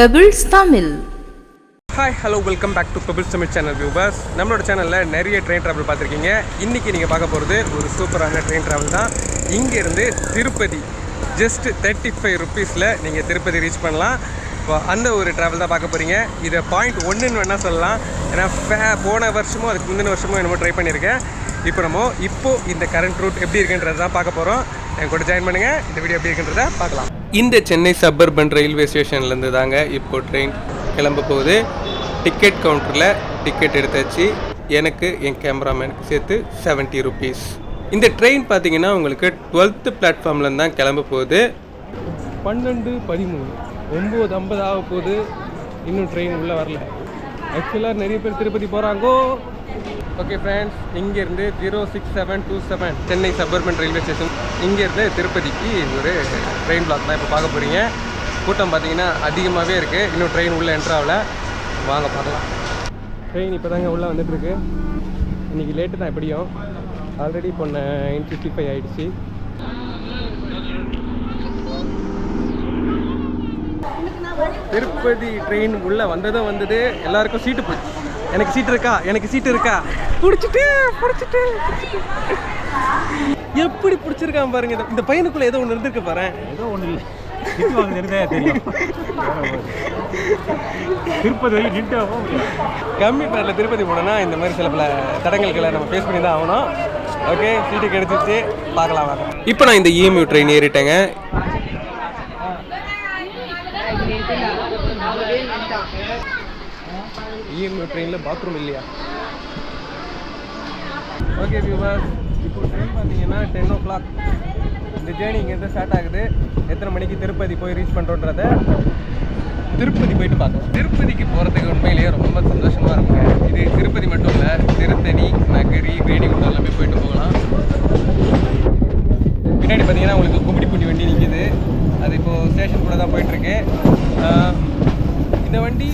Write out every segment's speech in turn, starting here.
Pebbles Tamil hi hello welcome back to Pebbles Tamil channel viewers நம்மளோட சேனலில் நிறைய train travel பார்த்துருக்கீங்க. இன்றைக்கி நீங்கள் பார்க்க போகிறது ஒரு சூப்பரான ட்ரெயின் ட்ராவல் தான். இங்கேருந்து திருப்பதி ஜஸ்ட் தேர்ட்டி ஃபைவ் ருபீஸில் நீங்கள் திருப்பதி ரீச் பண்ணலாம். இப்போ அந்த ஒரு ட்ராவல் தான் பார்க்க போகிறீங்க இதை பாயிண்ட் ஒன்றுன்னு வேணால் சொல்லலாம். ஏன்னா ஃபே போன வருஷமும் அதுக்கு முந்தின வருஷமும் என்னமோ ட்ரை பண்ணியிருக்கேன். இப்போ நம்ம இப்போது இந்த கரண்ட் ரூட் எப்படி இருக்குன்றது தான் பார்க்க போகிறோம் என் கூட ஜாயின் பண்ணுங்கள் இந்த வீடியோ எப்படி இருக்குன்றதை பார்க்கலாம். இந்த சென்னை சப்பர்பன் ரயில்வே ஸ்டேஷன்லேருந்து தாங்க இப்போ ட்ரெயின் கிளம்ப போகுது. டிக்கெட் கவுண்டரில் டிக்கெட் எடுத்தாச்சு. எனக்கு என் கேமராமேனுக்கு சேர்த்து 70 ருபீஸ் இந்த ட்ரெயின் பார்த்தீங்கன்னா உங்களுக்கு டுவெல்த்து பிளாட்ஃபார்ம்லேருந்து தான் கிளம்ப போகுது. பன்னெண்டு பதிமூணு ஒம்பது ஐம்பது ஆக போகுது. இன்னும் ட்ரெயின் உள்ளே வரல. ஆக்சுவலாக நிறைய பேர் திருப்பதி போகிறாங்கோ ஓகே ஃப்ரெண்ட்ஸ் இங்கேருந்து zero six seven two seven Chennai suburban railway station இங்கேருந்து திருப்பதிக்கு ஒரு ட்ரெயின் பிளாக் தான் இப்போ பார்க்க போகிறீங்க கூட்டம் பார்த்தீங்கன்னா அதிகமாகவே இருக்குது இன்னும் ட்ரெயின் உள்ளே என்ட்ராவில் வாங்க பார்க்கலாம். ட்ரெயின் இப்போ தாங்க உள்ளே வந்துட்டுருக்கு. இன்றைக்கி லேட்டு தான் எப்படியும். ஆல்ரெடி இப்போ நைன் ஃபிஃப்டி ஃபைவ் ஆகிடுச்சு திருப்பதி ட்ரெயின் உள்ளே வந்ததும் வந்தது. எல்லாருக்கும் சீட்டு போச்சு. எனக்கு சீட்டு இருக்கா? எனக்கு சீட்டு இருக்கா? பிடிச்சிட்டு பிடிச்சிட்டு எப்படி பிடிச்சிருக்கான் பாருங்க இந்த- பையனுக்குள்ள ஏதோ ஒன்று இருந்திருக்கு பாரு. ஏதோ ஒன்றும் இல்லை. திருப்பதி கம்மி பேரில் திருப்பதி போனோம்னா இந்த மாதிரி சில பல தடங்கல்களை நம்ம ஃபேஸ் பண்ணி தான் ஆகணும். ஓகே சீட்டு கிடைச்சிச்சு பார்க்கலாம் வாங்க. இப்போ நான் இந்த இஎம்யூ ட்ரெயின் ஏறிட்டேங்க. இஎம்ஐ ட்ரெயினில் பாத்ரூம் இல்லையா? ஓகே வியூவர்ஸ் இப்போ ட்ரெயின் பார்த்தீங்கன்னா டென் ஓ கிளாக் இந்த ஜேர்னி இங்கேருந்து ஸ்டார்ட் ஆகுது. எத்தனை மணிக்கு திருப்பதி போய் ரீச் பண்ணுறோன்றத திருப்பதி போயிட்டு பார்க்கலாம். திருப்பதிக்கு போகிறதுக்கு உண்மையிலேயே ரொம்ப சந்தோஷமாக இருக்குங்க. இது திருப்பதி மட்டும் இல்லை திருத்தணி நகரி வேணிகுண்டம் எல்லாமே போயிட்டு போகலாம் பின்னாடி பார்த்தீங்கன்னா உங்களுக்கு கும்பிடிப்பட்டி வண்டி நிற்கிது அது இப்போது ஸ்டேஷன் கூட தான் போயிட்டுருக்கு இந்த வண்டி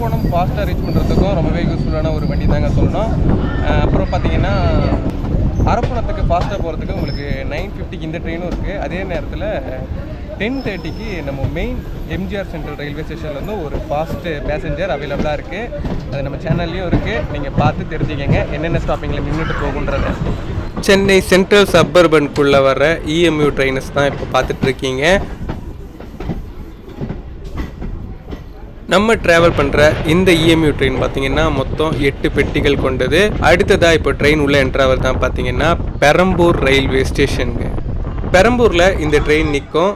உங்களுக்கு ஃபாஸ்ட்டாக ரீச் பண்ணுறதுக்கும் ரொம்பவே யூஸ்ஃபுல்லான ஒரு வண்டி தாங்க சொல்லணும். அப்புறம் பார்த்தீங்கன்னா அரப்புணத்துக்கு ஃபாஸ்ட்டாக போகிறதுக்கு உங்களுக்கு நைன் ஃபிஃப்டிக்கு இந்த ட்ரெயினும் இருக்குது அதே நேரத்தில் டென் தேர்ட்டிக்கு நம்ம மெயின் எம்ஜிஆர் சென்ட்ரல் ரயில்வே ஸ்டேஷன்லேருந்து ஒரு ஃபாஸ்ட்டு பேசஞ்சர் அவைலபிளாக இருக்குது அது நம்ம சேனல்லையும் இருக்குது நீங்கள் பார்த்து தெரிஞ்சுக்கங்க. என்னென்ன ஸ்டாப்பிங்கில் நின்றுட்டு போகுன்றத சென்னை சென்ட்ரல் சப்பர்பனுக்குள்ளே வர இஎம்யூ ட்ரெயின்ஸ் தான் இப்போ பார்த்துட்ருக்கீங்க நம்ம ட்ராவல் பண்ணுற இந்த இஎம்யூ ட்ரெயின் பார்த்தீங்கன்னா மொத்தம் எட்டு பெட்டிகள் கொண்டது. அடுத்ததாக இப்போ ட்ரெயின் உள்ள என்ட்ராவர் தான் பார்த்தீங்கன்னா பெரம்பூர் ரயில்வே ஸ்டேஷனுங்க பெரம்பூரில் இந்த ட்ரெயின் நிற்கும்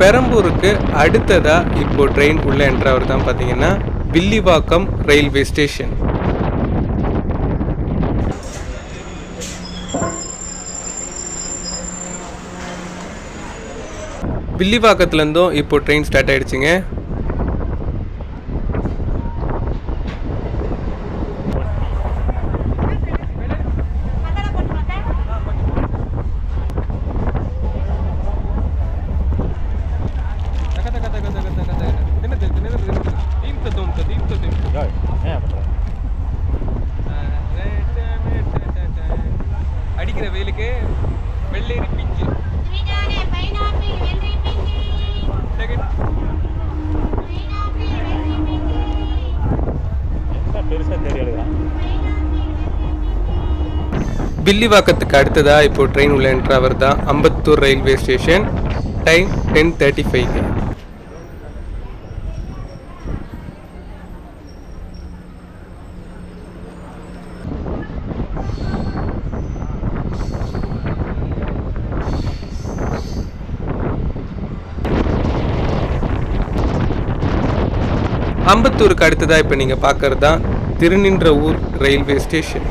பெரம்பூருக்கு அடுத்ததாக இப்போ ட்ரெயின் உள்ள என்ட்ராவர் தான் பார்த்தீங்கன்னா வில்லிவாக்கம் ரயில்வே ஸ்டேஷன் வில்லிவாக்கத்துலேருந்தும் இப்போ ட்ரெயின் ஸ்டார்ட் ஆயிடுச்சுங்க. அடிக்கிற வெயிலுக்கு வெள்ளேரி பிஞ்சு. வில்லிவாக்கத்துக்கு அடுத்ததா இப்போ ட்ரெயின் உள்ள என்ட்ராவர் தான் Ambattur railway station time ten thirty five அம்பத்தூருக்கு அடுத்ததாக இப்போ நீங்கள் பார்க்கறது தான் திருநின்ற ஊர் ரயில்வே ஸ்டேஷன்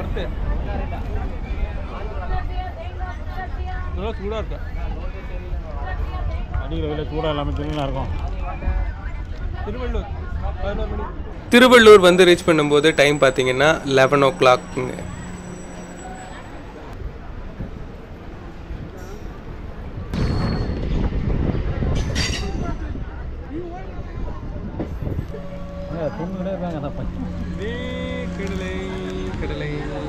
ஒருத்து நல்லா சூடாக இருக்கு. அடிக்கிற வெயில சூடாக எல்லாமே துணிலாம் இருக்கும். திருவள்ளூர் பதினோரு மணி. திருவள்ளூர் வந்து ரீச் பண்ணும்போது டைம் பார்த்தீங்கன்னா லெவன் ஓ கிளாக்குங்க தூங்கிட்டே இருக்காங்க கடலை. கடலை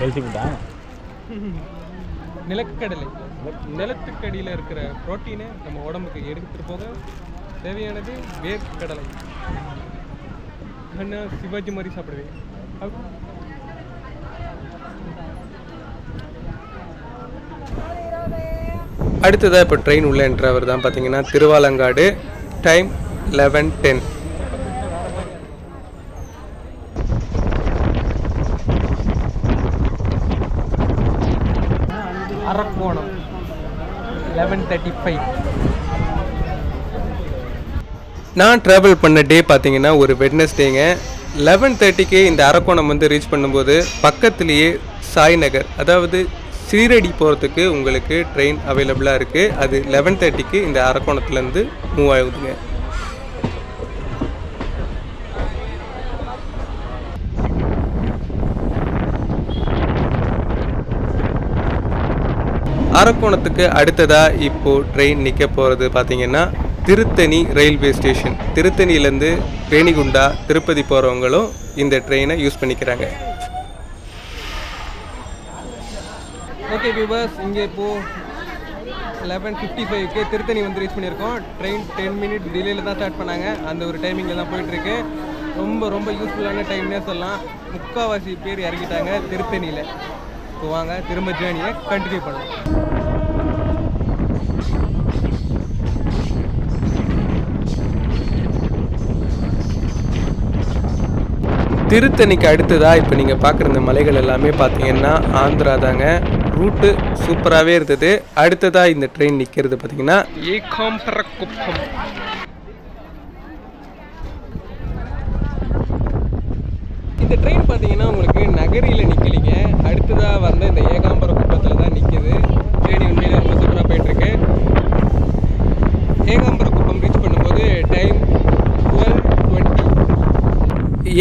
ஹெல்த்தி ஃபுட்டா நிலக்கடலை. நிலத்துக்கடியில் இருக்கிற புரோட்டீனை நம்ம உடம்புக்கு எடுத்துட்டு போக தேவையானது வேர்க்கடலை. அண்ணா சிவாஜி மாதிரி சாப்பிடுவேன். அடுத்ததாக இப்போ ட்ரெயின் உள்ள என்றவர் தான் பார்த்தீங்கன்னா Thiruvalangadu time eleven ten Arakkonam eleven thirty five நான் ட்ராவல் பண்ண டே பார்த்தீங்கன்னா ஒரு வெட்னஸ்டேங்க லெவன் தேர்ட்டிக்கு இந்த அரக்கோணம் வந்து ரீச் பண்ணும்போது பக்கத்துலேயே சாய்நகர் அதாவது சீரடி போகிறதுக்கு உங்களுக்கு ட்ரெயின் அவைலபிளாக இருக்குது அது லெவன் தேர்ட்டிக்கு இந்த அரக்கோணத்துலேருந்து மூவ் ஆகுதுங்க. அரக்கோணத்துக்கு அடுத்ததாக இப்போது ட்ரெயின் நிற்க போகிறது பார்த்தீங்கன்னா திருத்தணி ரயில்வே ஸ்டேஷன் திருத்தணியிலேருந்து ரேணிகுண்டா திருப்பதி போகிறவங்களும் இந்த ட்ரெயினை யூஸ் பண்ணிக்கிறாங்க. ஓகே வியூவர்ஸ் இங்கே இப்போது லெவன் ஃபிஃப்டி ஃபைவ்க்கு திருத்தணி வந்து ரீச் பண்ணியிருக்கோம். ட்ரெயின் டென் மினிட் டிலேயில் தான் ஸ்டார்ட் பண்ணாங்க. அந்த ஒரு டைமிங்கில் தான் போயிட்டுருக்கு. ரொம்ப ரொம்ப யூஸ்ஃபுல்லான டைம்னே சொல்லலாம். முக்கால்வாசி பேர் இறங்கிட்டாங்க திருத்தணியில். ஸோ வாங்க திரும்ப ஜேர்னியை கண்டினியூ பண்ணலாம். திருத்தணிக்கு அடுத்ததாக இப்போ நீங்கள் பார்க்குற இந்த மலைகள் எல்லாமே பார்த்தீங்கன்னா ஆந்திரா தாங்க. ரூட்டு சூப்பராகவே இருந்தது. அடுத்ததாக இந்த ட்ரெயின் நிற்கிறது பார்த்தீங்கன்னா ஏகாம்பரக்குப்பம் இந்த ட்ரெயின் பார்த்தீங்கன்னா உங்களுக்கு நகரியில் நிற்கலிங்க அடுத்ததாக வந்து இந்த ஏகாம்பர குப்பத்தில் தான் நிற்கிது ட்ரெயின் உண்மையில் ரொம்ப சூப்பராக போயிட்டுருக்கு ஏகாம்பர குப்பம் ரீச் பண்ணும்போது டைம் டுவெல் டுவெண்ட்டி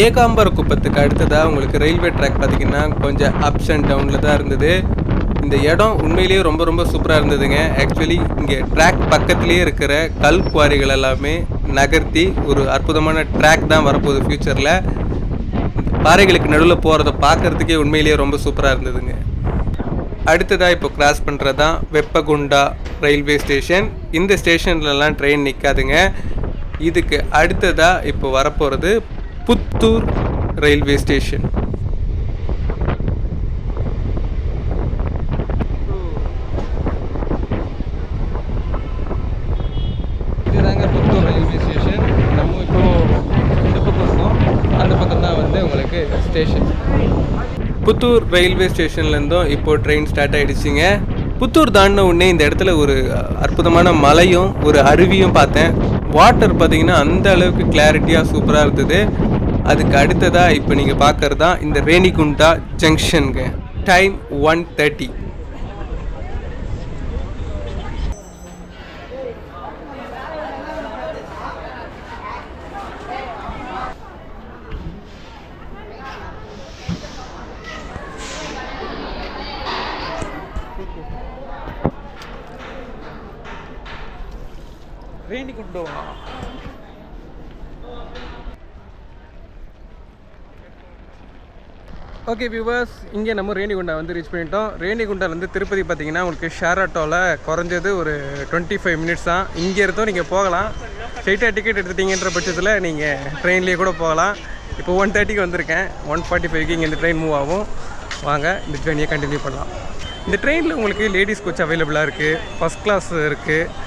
ஏகாம்பர குப்பத்துக்கு அடுத்ததாக உங்களுக்கு ரயில்வே ட்ராக் பார்த்தீங்கன்னா கொஞ்சம் அப்ஸ் அண்ட் டவுனில் தான் இருந்தது. இந்த இடம் உண்மையிலேயே ரொம்ப ரொம்ப சூப்பராக இருந்ததுங்க. ஆக்சுவலி இங்கே ட்ராக் பக்கத்துலேயே இருக்கிற கல் குவாரிகள் எல்லாமே நகர்த்தி ஒரு அற்புதமான ட்ராக் தான் வரப்போகுது ஃப்யூச்சரில் பாறைகளுக்கு நடுவில் போகிறத பார்க்குறதுக்கே உண்மையிலேயே ரொம்ப சூப்பராக இருந்ததுங்க. அடுத்ததாக இப்போ கிராஸ் பண்ணுறது தான் வெப்பகுண்டா ரயில்வே ஸ்டேஷன் இந்த ஸ்டேஷன்லலாம் ட்ரெயின் நிற்காதுங்க இதுக்கு அடுத்ததாக இப்போ வரப்போகிறது புத்தூர் ரயில்வே ஸ்டேஷன். இதுதாங்க புத்தூர் ரயில்வே ஸ்டேஷன். நம்ம இப்போ இந்த பக்கம் இருக்கோம். அந்த பக்கம் தான் வந்து உங்களுக்கு ஸ்டேஷன். புத்தூர் ரயில்வே ஸ்டேஷன்லேருந்தும் இப்போ ட்ரெயின் ஸ்டார்ட் ஆயிடுச்சுங்க. புத்தூர் தாண்டின உடனே இந்த இடத்துல ஒரு அற்புதமான மலையும் ஒரு அருவியும் பார்த்தேன். வாட்டர் பார்த்தீங்கன்னா அந்த அளவுக்கு கிளாரிட்டியாக சூப்பராக இருந்தது. அதுக்கு அடுத்ததாக இப்போ நீங்கள் பார்க்குறது தான் இந்த Renigunta ஜங்ஷனுங்க. Time one thirty Renigunta okay viewers இங்கே நம்ம ரேணிகுண்டா வந்து ரீச் பண்ணிட்டோம். ரேணிகுண்டாலேருந்து திருப்பதி பார்த்தீங்கன்னா உங்களுக்கு ஷேர் ஆட்டோவில் குறைஞ்சது ஒரு டுவெண்ட்டி ஃபைவ் மினிட்ஸ் தான். இங்கே இருந்தும் நீங்கள் போகலாம். ஸ்ட்ரைட்டாக டிக்கெட் எடுத்துட்டீங்கன்ற பட்சத்தில் நீங்கள் ட்ரெயின்லேயே கூட போகலாம். இப்போ ஒன் தேர்ட்டிக்கு வந்திருக்கேன். ஒன் ஃபார்ட்டி ஃபைவ்க்கு இங்கே இந்த ட்ரெயின் மூவ் ஆகும். வாங்க இந்த ஜேர்னியை கண்டினியூ பண்ணலாம். இந்த ட்ரெயினில் உங்களுக்கு லேடிஸ் கோச் அவைலபிளாக இருக்குது ஃபஸ்ட் கிளாஸ் இருக்குது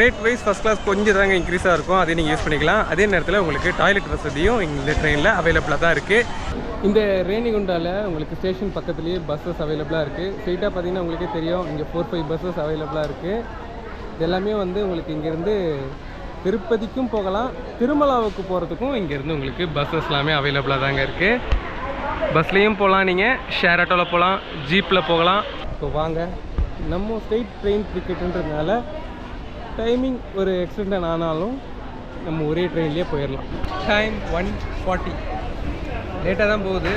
ரேட் வைஸ் ஃபஸ்ட் கிளாஸ் கொஞ்சம் தாங்க இன்க்ரீஸாக இருக்கும். அதையும் நீங்கள் யூஸ் பண்ணிக்கலாம். அதே நேரத்தில் உங்களுக்கு டாய்லெட் வசதியும் இந்த ட்ரெயினில் அவைலபிளாக தான் இருக்குது இந்த ரேணிகுண்டாவில் உங்களுக்கு ஸ்டேஷன் பக்கத்துலேயே பஸ்ஸஸ் அவைலபிளாக இருக்குது ஸ்ட்ரெயிட்டாக பார்த்தீங்கன்னா உங்களுக்கே தெரியும். இங்கே ஃபோர் ஃபைவ் பஸ்ஸஸ் அவைலபிளாக இருக்குது இது எல்லாமே வந்து உங்களுக்கு இங்கேருந்து திருப்பதிக்கும் போகலாம். திருமலாவுக்கு போகிறதுக்கும் இங்கேருந்து உங்களுக்கு பஸ்ஸஸ் எல்லாமே அவைலபிளாக தாங்க இருக்குது பஸ்லேயும் போகலாம் நீங்கள் ஷேர் ஆட்டோவில் போகலாம் ஜீப்பில் போகலாம். இப்போ வாங்க. நம்ம ஸ்டேட் ட்ரெயின் டிக்கெட்டுன்றதுனால டைமிங் ஒரு எக்ஸ்டெண்ட் ஆனாலும் நம்ம ஒரே ட்ரெயின்லேயே போயிடலாம் டைம் ஒன் ஃபார்ட்டி லேட்டாக தான் போகுது.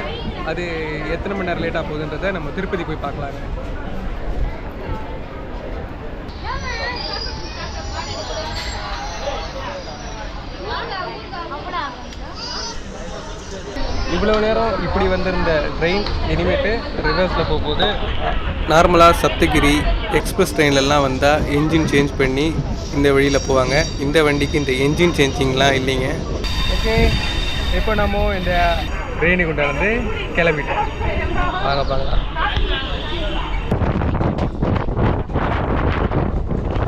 அது எத்தனை மணி நேரம் லேட்டாக போகுதுன்றதை நம்ம திருப்பதி போய் பார்க்கலாங்க. இவ்வளோ நேரம் இப்படி வந்திருந்த ட்ரெயின் இனிமேட்டு ரிவர்ஸில் போகும்போது நார்மலாக சப்தகிரி எக்ஸ்பிரஸ் ட்ரெயின்லலாம் வந்தால் என்ஜின் சேஞ்ச் பண்ணி இந்த வழியில் போவாங்க. இந்த வண்டிக்கு இந்த என்ஜின் சேஞ்சிங்லாம் இல்லைங்க. ஓகே இப்போ நம்ம இந்த ரேணிகுண்டை வந்து கிளம்பிட்டோம் வாங்க பார்க்கலாம்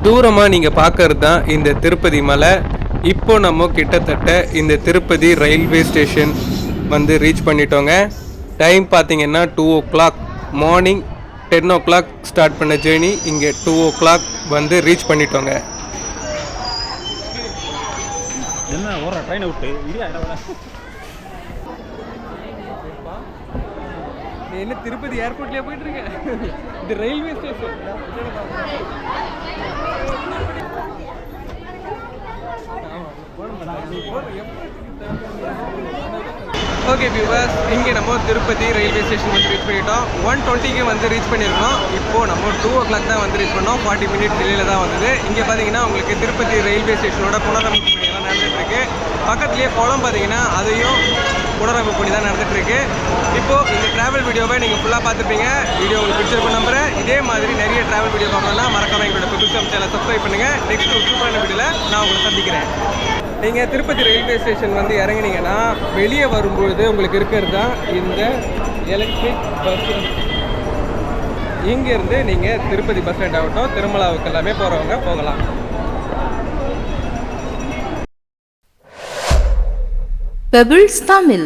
தூரமாக நீங்கள் பார்க்கறது தான் இந்த திருப்பதி மலை. இப்போ நம்ம கிட்டத்தட்ட இந்த திருப்பதி ரயில்வே ஸ்டேஷன் வந்து ரீச் பண்ணிட்டோங்க. டைம் பார்த்தீங்கன்னா two o'clock morning ten o'clock start பண்ண ஜேர்னி இங்கே டூ ஓ கிளாக் வந்து ரீச் பண்ணிட்டோங்க. என்ன ஓடுற ட்ரெயினை விட்டு? இல்லையா என்ன திருப்பதி ஏர்போர்ட்லயே போயிட்டு இருக்க இது ரயில்வே ஸ்டேஷன் ஓகே வியூவர்ஸ் இங்கே நம்ம திருப்பதி ரயில்வே ஸ்டேஷன் வந்து ரீச் பண்ணிட்டோம். ஒன் டுவெண்ட்டிக்கு வந்து ரீச் பண்ணியிருக்கோம். இப்போது நம்ம டூ ஓ கிளாக் தான் வந்து ரீச் பண்ணோம். ஃபார்ட்டி மினிட் டிலேல தான் வந்தது. இங்கே பார்த்தீங்கன்னா உங்களுக்கு திருப்பதி ரயில்வே ஸ்டேஷனோட புனரமைப்பு பணியெல்லாம் நடந்துட்டு இருக்கு பக்கத்துலேயே குளம் பார்த்தீங்கன்னா அதையும் புனரமைப்பு பண்ணி தான் நடந்துகிட்ருக்கு. இப்போது இந்த ட்ராவல் வீடியோவை நீங்கள் ஃபுல்லாக பார்த்துப்பீங்க வீடியோ உங்களுக்கு பிடிச்சிருக்கும் நம்புகிறேன் இதே மாதிரி நிறைய ட்ராவல் வீடியோ பார்க்கணும்னா மறக்காம எங்களோட பிபிசம் சேனல் சப்ஸ்கிரைப் பண்ணுங்கள் நெக்ஸ்ட் ஒரு சூப்பரான வீடியோவில் நான் உங்களை சந்திக்கிறேன். நீங்கள் திருப்பதி ரயில்வே ஸ்டேஷன் வந்து இறங்குனீங்கன்னா வெளியே வரும்பொழுது உங்களுக்கு இருக்கிறது தான் இந்த எலக்ட்ரிக் பஸ் இங்கேருந்து நீங்கள் திருப்பதி பஸ் ஸ்டாண்ட் ஆகட்டும் திருமலாவுக்கு எல்லாமே போகிறவங்க போகலாம். பெபிள்ஸ் தமிழ்